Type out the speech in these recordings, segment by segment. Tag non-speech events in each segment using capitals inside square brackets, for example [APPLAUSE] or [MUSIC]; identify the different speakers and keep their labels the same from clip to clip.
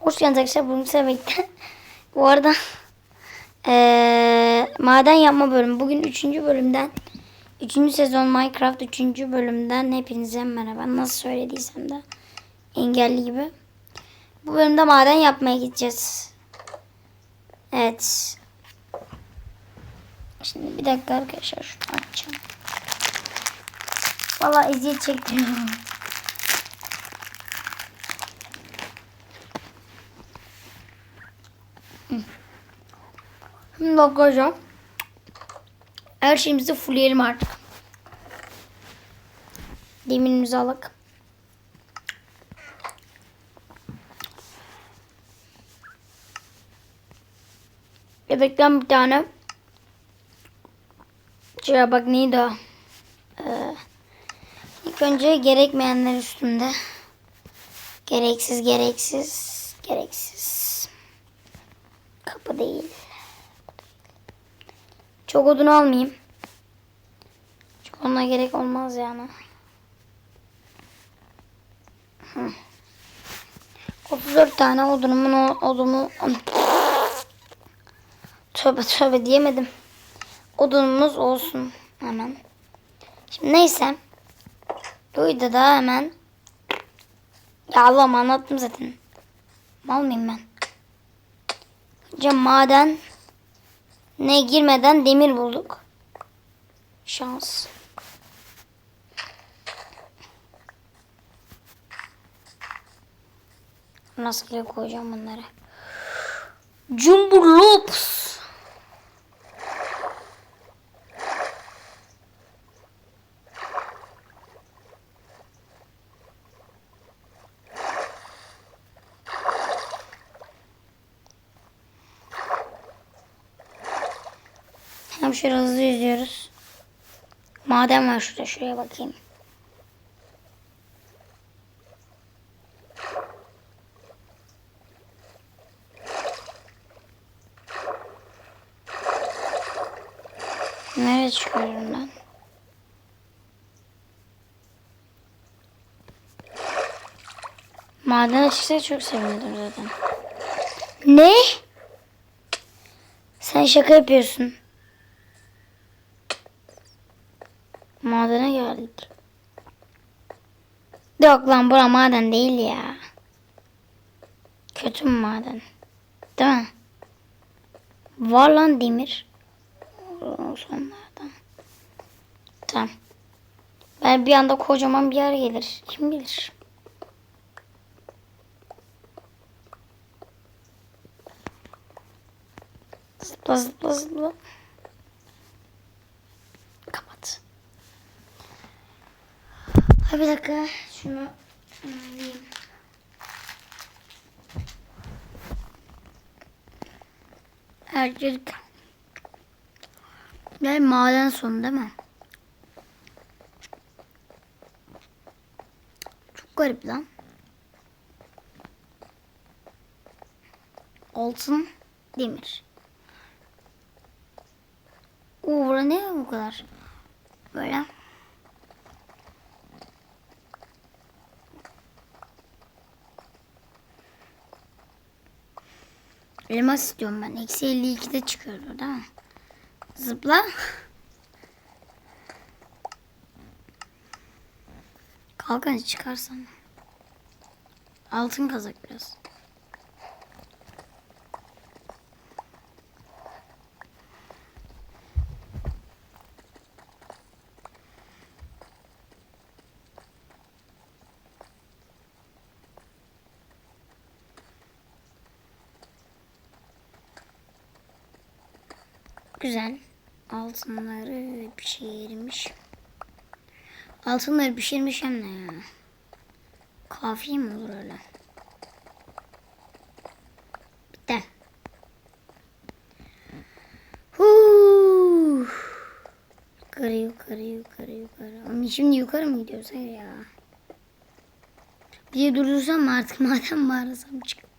Speaker 1: Hoş geldiniz arkadaşlar. Bugün size. Bu arada eee, maden yapma bölümü. Bugün 3. bölümden 3. sezon Minecraft 3. bölümden hepinize merhaba. Nasıl söylediysem de engelli gibi. Bu bölümde maden yapmaya gideceğiz. Evet. Şimdi bir dakika arkadaşlar şunu açacağım. Valla eziyet çektiriyorum. [LAUGHS] Şimdi arkadaşlar her şeyimizi fullleyelim artık. Demirimizi alak. Yedekten bir tane Şuraya bak neydi o? Ee, ilk önce gerekmeyenler üstünde. Gereksiz, gereksiz, gereksiz. Kapı değil. Çok odun almayayım. Çok ona gerek olmaz yani. Hı. 34 tane odunumun odumu tövbe tövbe diyemedim. Odunumuz olsun hemen. Şimdi neyse. Duydu da hemen. Ya Allah'ım anlattım zaten. Mal mıyım ben? Önce maden ne girmeden demir bulduk. Şans. Nasıl koyacağım bunları? Jumbo Hem şöyle hızlı yüzüyoruz. Maden var şurada. Şuraya bakayım. Nereye çıkıyorum ben? Maden açıksa çok sevinirim zaten. Ne? Sen şaka yapıyorsun. Madene geldik. Yok lan bura maden değil ya. Kötü mü maden? Değil mi? Var lan demir. Sonlardan. Tamam. Ben bir anda kocaman bir yer gelir. Kim bilir? Zıpla zıpla zıpla. Ha bir dakika şunu alayım. Erkek. Ne maden sonu değil mi? Çok garip lan. Altın, demir. Oo ne bu kadar? Böyle. Elmas istiyorum ben. Eksi 52'de çıkıyordu değil mi? Zıpla. Kalkan çıkarsan. Altın kazak biraz. Güzel. Altınları pişirmiş. Altınları pişirmiş hem de ya. Kafi mi olur öyle? Bitti. Huu. Yukarı yukarı yukarı yukarı. Ama şimdi yukarı mı gidiyoruz? Hayır ya. Bir de durdursam mı artık [LAUGHS] madem bağırsam çık.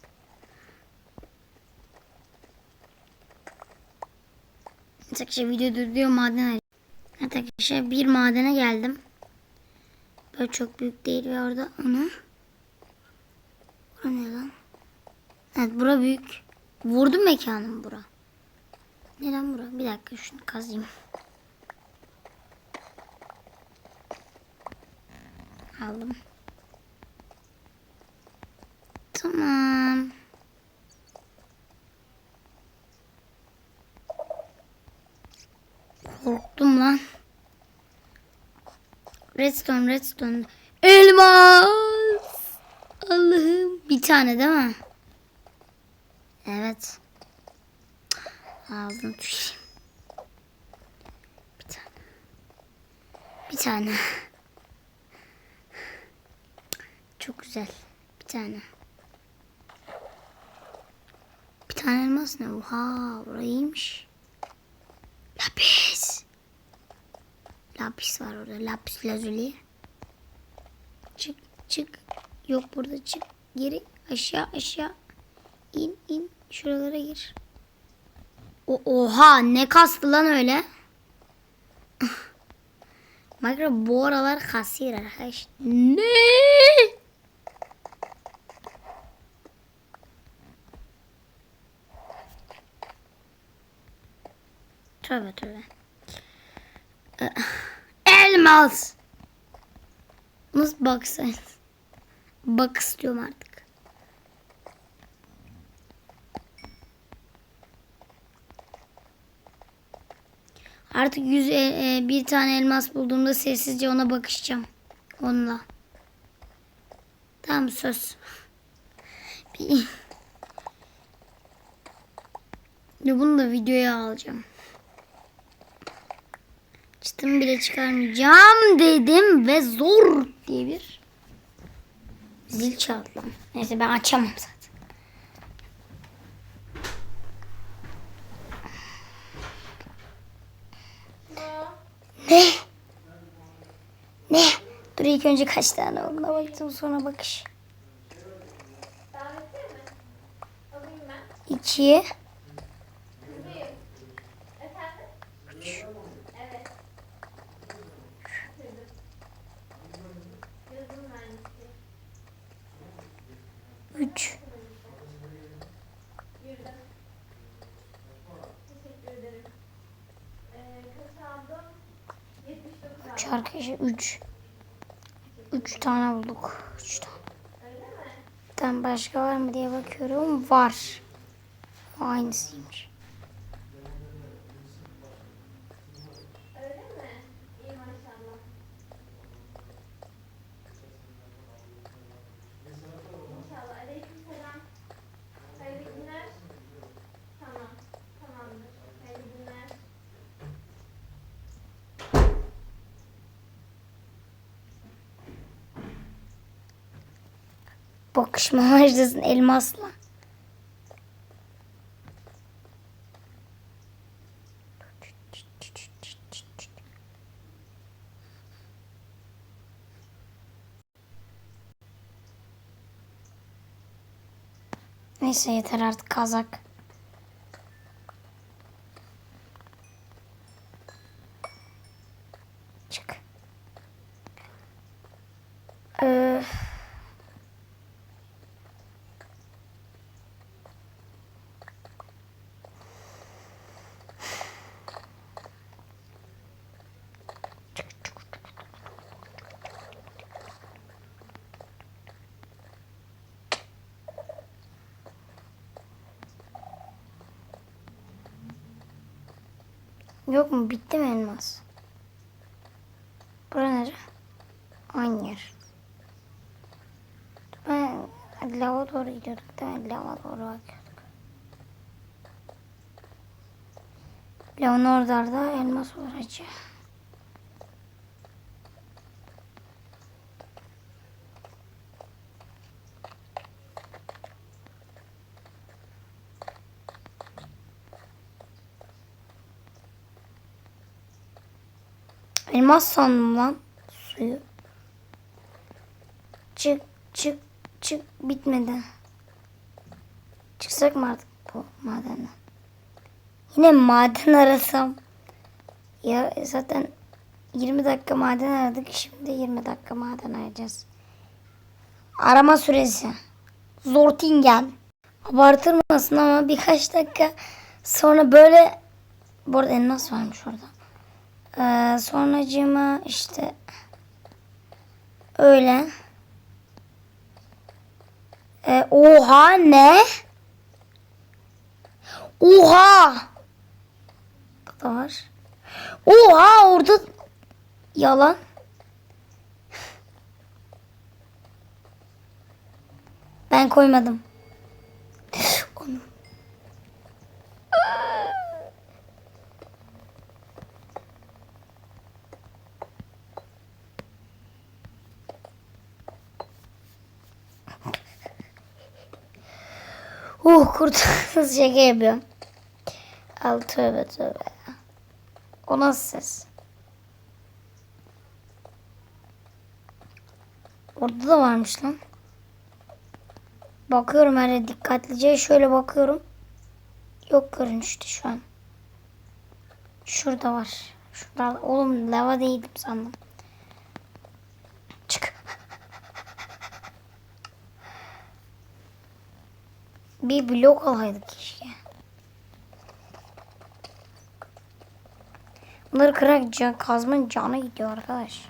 Speaker 1: Arkadaşlar video durduruyor maden Evet arkadaşlar bir madene geldim. Böyle çok büyük değil ve orada onu. Orada ne lan? Evet bura büyük. Vurdum mekanım bura. Neden bura? Bir dakika şunu kazayım. Aldım. Tamam. Korktum lan. Redstone, redstone. Elmas. Allah'ım. Bir tane değil mi? Evet. Ağzını. Bir tane. Bir tane. Çok güzel. Bir tane. Bir tane elmas ne? Oha burayıymış. Lapis. Lapis var orada. Lapis lazuli. Çık çık. Yok burada çık. Geri aşağı aşağı. İn in. Şuralara gir. O, oha ne kastı lan öyle? [LAUGHS] Minecraft bu aralar kasıyor arkadaş. Ne? Tövbe tövbe. Elmas. Nasıl baksan? Bak istiyorum artık. Artık yüz e, e, bir tane elmas bulduğumda sessizce ona bakışacağım. Onunla. Tamam söz. Bir... Bunu da videoya alacağım. Çıtımı bile çıkarmayacağım dedim ve zor diye bir zil çaldı. Neyse ben açamam zaten. Ne? Ne? Dur ilk önce kaç tane olduğuna baktım sonra bakış. İki. Üç arkadaşlar üç. Üç tane bulduk. Üç tane. Tamam başka var mı diye bakıyorum. Var. O aynısıymış. Bakışma harcasın elmasla. Neyse yeter artık kazak. Çık. Ee, Yok mu? Bitti mi elmas? Bura nere? Aynı yer. Ben lava doğru gidiyorduk değil mi? Lava doğru bakıyorduk. Oralarda elmas olur Elmas sandım lan suyu. Çık çık çık bitmedi. Çıksak mı artık bu madenden? Yine maden arasam. Ya zaten 20 dakika maden aradık. Şimdi 20 dakika maden arayacağız. Arama süresi. Zortingen. abartılmasın ama birkaç dakika sonra böyle bu arada elmas varmış orada. Ee, sonracığıma işte öyle. Ee, oha ne? Oha! Bu da var. Oha orada yalan. Ben koymadım. Onu. Kurtuldunuz şaka yapıyorum. Al tövbe tövbe. O nasıl ses? Orada da varmış lan. Bakıyorum her dikkatlice şöyle bakıyorum. Yok görünüştü şu an. Şurada var. Şurada oğlum lava değildim sandım. Bir blok alaydık keşke. Bunları kırarak can, kazmanın canı gidiyor arkadaş.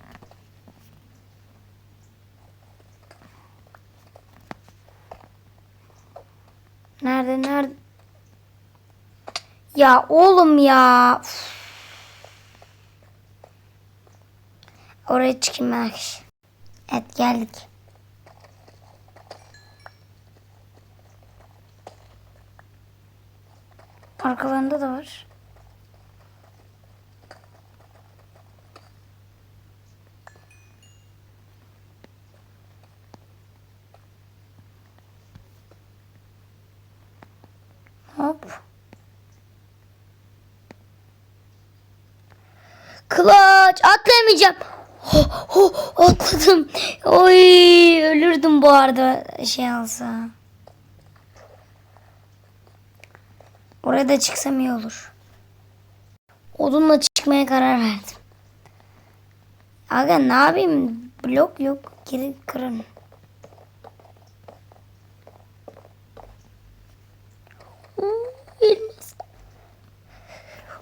Speaker 1: Nerede nerede? Ya oğlum ya. Üf. Oraya çıkayım ben. Evet geldik. Arkalarında da var. Hop. Kılıç atlayamayacağım. Oh, oh, atladım. Oy ölürdüm bu arada şey alsa. Oraya da çıksam iyi olur. Odunla çıkmaya karar verdim. Aga ne yapayım? Blok yok. Geri kırın. Elmas.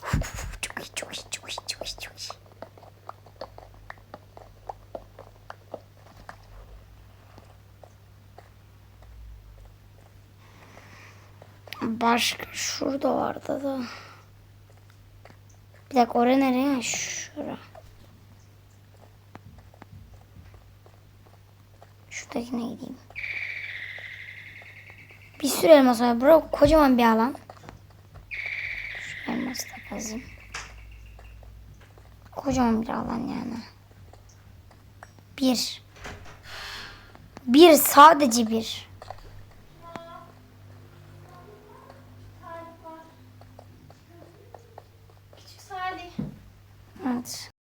Speaker 1: Uf, Çok iyi, çok iyi, çok iyi, çok iyi, çok iyi. Başka şurada vardı da. Bir dakika oraya nereye? Şura. Şuradakine gideyim. Bir sürü elmas var. Bura kocaman bir alan. Şu elması da kazayım. Kocaman bir alan yani. Bir. Bir sadece bir. much.